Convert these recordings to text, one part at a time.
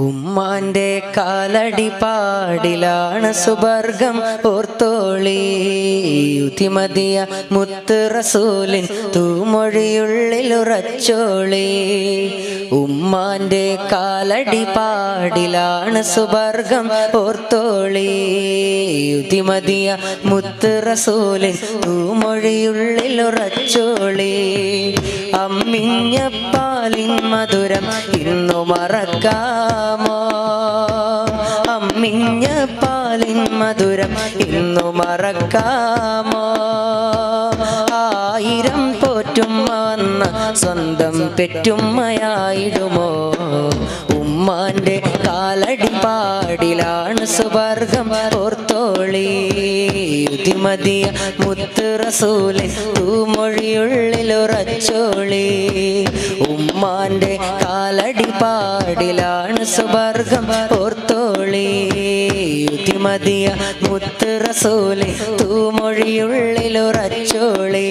ഉമ്മാന്റെ കാലടി പാടിലാണ് സുബർഗം ഓർത്തോളി. യുതിമതിയ മുത്ത് റസൂലിൻ തൂമൊഴിയുള്ളിൽ ഉറച്ചോളി. ഉമ്മാന്റെ കാലടി പാടിലാണ് സുബർഗം ഓർത്തോളി. യുതിമതിയ മുത്ത് റസൂലിൻ തൂമൊഴിയുള്ളിൽ ഉറച്ചോളി. അമ്മിഞ്ഞ പാലിൻ മധുരം ഇന്നു മറക്കാമോ? അമ്മിഞ്ഞ പാലിൻ മധുരം ഇന്നു മറക്കാമോ? ആയിരം പോറ്റും വന്ന സ്വന്തം പെറ്റുമ്മയായിടുമോ? ഉമ്മാന്റെ കാലടി പാടിലാണ് സുവർഗം ഓർത്തോളി. യുതിമതിയ മുത്ത് റസൂലെ തൂമൊഴിയുള്ളിൽ ഉറച്ചോളി. ഉമ്മാന്റെ കാലടി പാടിലാണ് സുവർഗം ഓർത്തോളി. യുതിമതിയ മുത്ത് റസൂലെ തൂമൊഴിയുള്ളിൽ ഉറച്ചോളി.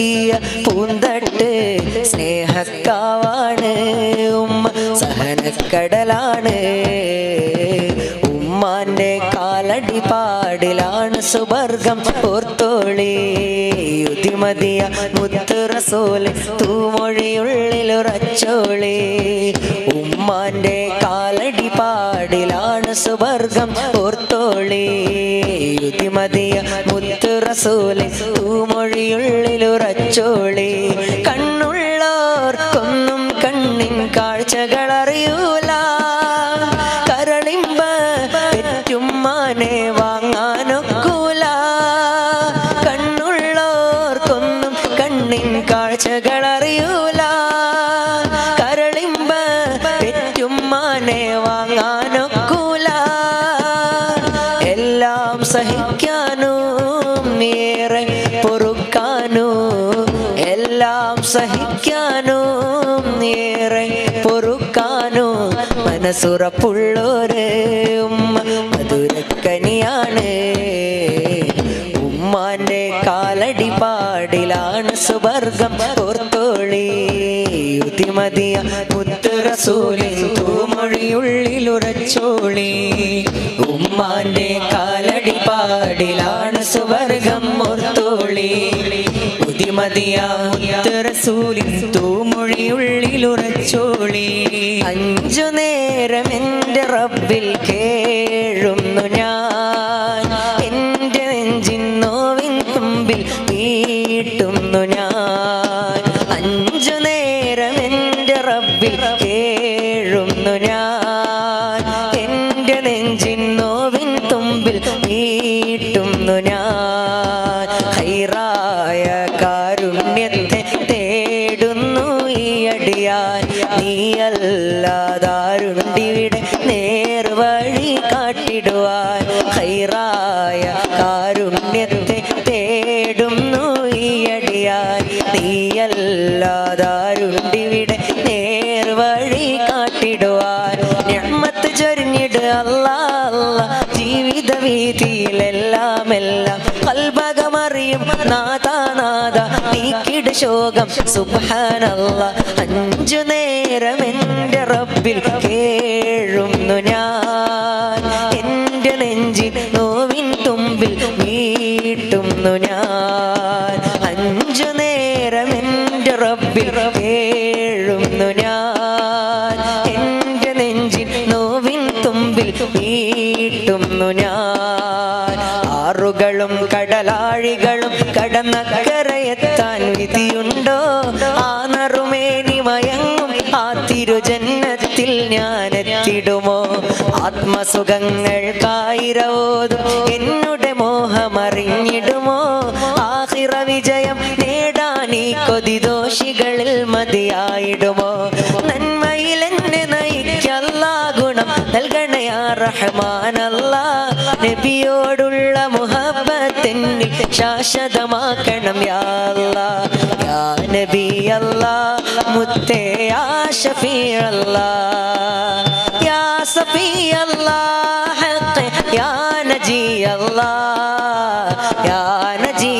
സ്വർഗീയ പൂന്തട്ട് സ്നേഹക്കാവാണ്. ഉമ്മ സഹനക്കടലാണ്. ഉമ്മാന്റെ കാലടി പാടിലാണ് സുവർഗം ഓർത്തോളി യുതിമതിയ മുത്ത് തൂമൊഴിയുള്ളിലുറച്ചോളി ഉമ്മാന്റെ കാലടി പാടിലാണ് സുവർഗം ഓർത്തോളി യുതിമതിയ മുത്ത് റസൂൽ തൂമൊഴിയുള്ളിൽ ഉറച്ചോളി കണ്ണുള്ളോർക്കൊന്നും കണ്ണിൻ കാഴ്ചകൾ അറിയൂല കരളിമ്പ പെറ്റുമ്മാനെ വാങ്ങാനൊക്കൂല സഹിക്കാനും ഏറെ പൊറുക്കാനും മനസ്സുറപ്പുള്ളോര് ഉമ്മ മധുരക്കനിയാണ്. ഉമ്മാന്റെ കാലടി പാടിലാണ് സുവർഗം ഓർത്തോളി യുതിമതിയ മുത്ത് റസൂലിൻ തൂമൊഴിയുള്ളിൽ ഉറച്ചോളി. ഉമ്മാന്റെ കാലടി പാടിലാണ് സുവർഗം ഓർത്തോളി തൂമൊഴിയുള്ളിൽ ഉറച്ചോളി. അഞ്ചു നേരം എന്റെ റബ്ബിൽ കേഴുന്നു ഞാൻ. എന്റെ നെഞ്ചിൻ നോവിൻ തുമ്പിൽ വീട്ടുന്നു ഞാൻ. അഞ്ചു നേരം എന്റെ റബ്ബിൽ കേഴുന്നു ഞാൻ. എന്റെ നെഞ്ചിൻ നോവിൻ തുമ്പിൽ വീട്ടുന്നു കാരുണ്യത്തെ തേടുന്നു ഈയടിയായി നീയല്ലാതാരുണ്ടിവിടെ നേർവഴി കാട്ടിടുവാൻ. ഞമ്മത്ത് ചൊരിഞ്ഞിട് അല്ലാ അല്ലാ. ജീവിത വീതിയിലെല്ലാം എല്ലാം കൽഭകമറിയും. നാഥ നാഥ. നീക്കിട് ശോകം സുബ്ഹാനല്ല. അഞ്ചു നേരം എന്റെ റബ്ബിൽ കേഴുന്നു ഞാൻ. എന്റെ നെഞ്ചിൽ നോവിൻ തുമ്പിൽ വീട്ടുന്നു ഞാൻ. അഞ്ചു നേരം എന്റെ റബ്ബിൽ കേഴുന്നു ഞാൻ. എന്റെ നെഞ്ചിൽ നോവിൻ തുമ്പിൽ വീട്ടുന്നു ഞാൻ. ആറുകളും കടലാഴികളും കടന്ന കരയെത്താൻ വിധിയുണ്ടോ? ആ നറുമേനി മയങ്ങും ആ തിരുജന്മത്തിൽ ഞാൻ എത്തിടുമോ ആത്മസുഖങ്ങൾക്കായിരവോതും എന്നുടെ മോഹമറിഞ്ഞിടുമോ? ആഹിറ വിജയം നേടാൻ ഈ കൊതിദോഷികളിൽ ദോഷികളിൽ മതിയായിടുമോ? നന്മയിൽ എന്നെ നയിക്കല്ല ഗുണം നൽകണയാ റഹ്മാനല്ല. നബിയോടുള്ള മുഹബത്തെന്നിൽ ശാശ്വതമാക്കണം യാല്ല യാ നബി മുത്തേ ആ ഷഫീ അല്ലാ സഫീ യാ നജി യാ നജി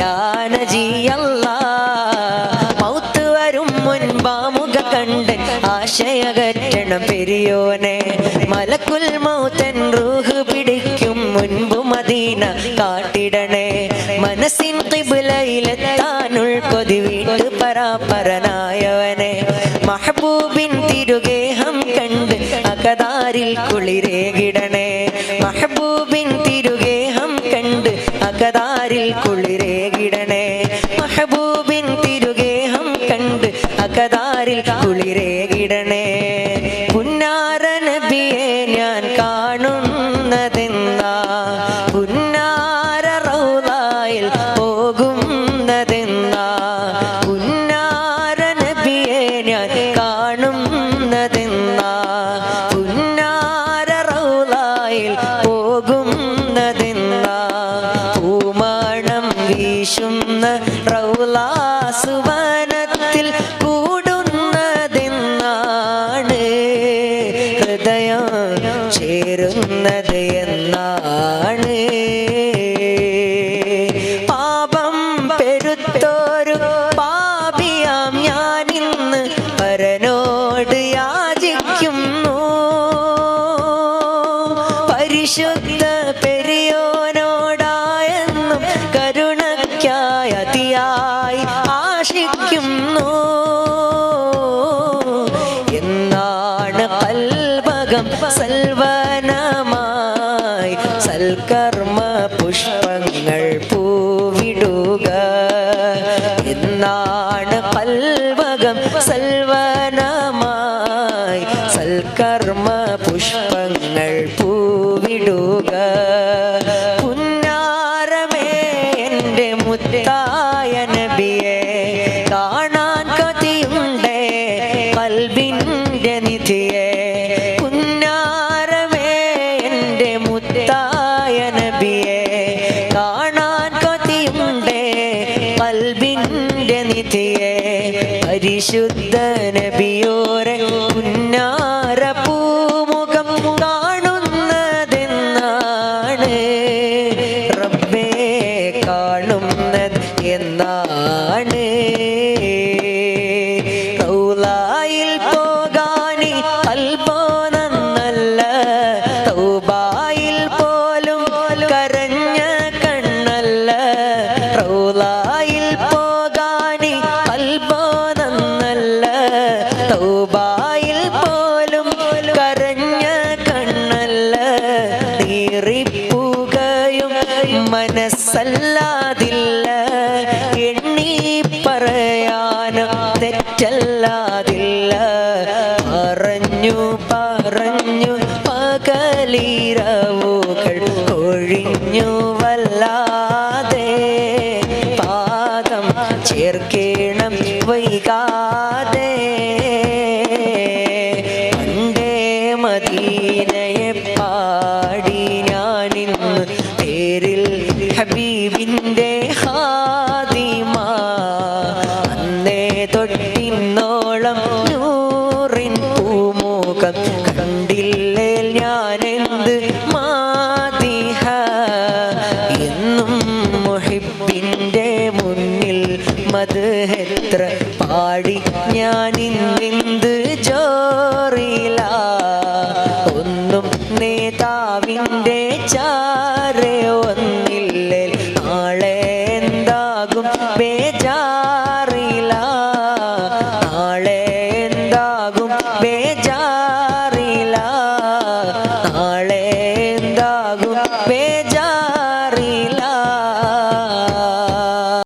യാ നജി അല്ലാ മൗത്ത് വരും മുൻപാമുക കണ്ട് ആശയകറ്റണം പെരിയോനെ. മലക്കുൽ മൗത്തൻ റൂഹ് പിടിക്കും മുൻപ് മദീന കാട്ടിടണേ. മനസ്സിൻ കിബിലയിലെത്താനുൾ കൊതി വീട്ട് പരാപരനായവനെ മഹബൂബിൻ കണ്ട് അകതാരിൽ കുളിരേകിടണേ മഹബൂബിൻ തിരുഗേഹം കണ്ട് അകതാരിൽ കുളിരേകിടണേ മഹബൂബിൻ തിരുഗേഹം കണ്ട് അകതാരിൽ കുളിരേകിടണേ അതിയായി ആശിക്കുന്നു. എന്നാണ് കൽവകം സൽവനമായി സൽക്കർമ്മ പുഷ്പങ്ങൾ പൂവിടുക. എന്നാണ് കൽവകം സൽവനമായി പരിശുദ്ധ നബിയോരെ പുന്നാര പൂമുഖം കാണുന്നതെന്നാണ്. റബ്ബേ കാണുന്നത് എന്നാണ്. കൗലായിൽ മനസ്സല്ലാതില്ല എണ്ണി പറയാൻ തെറ്റല്ലാതില്ല. പറഞ്ഞു പറഞ്ഞു പകലീരവുകൾ ഒഴിഞ്ഞു എന്ത് മാതിഹ? എന്നും മുഹിബിന്റെ മുന്നിൽ മത് എത്ര പാടി ഞാനിന്നെന്ത്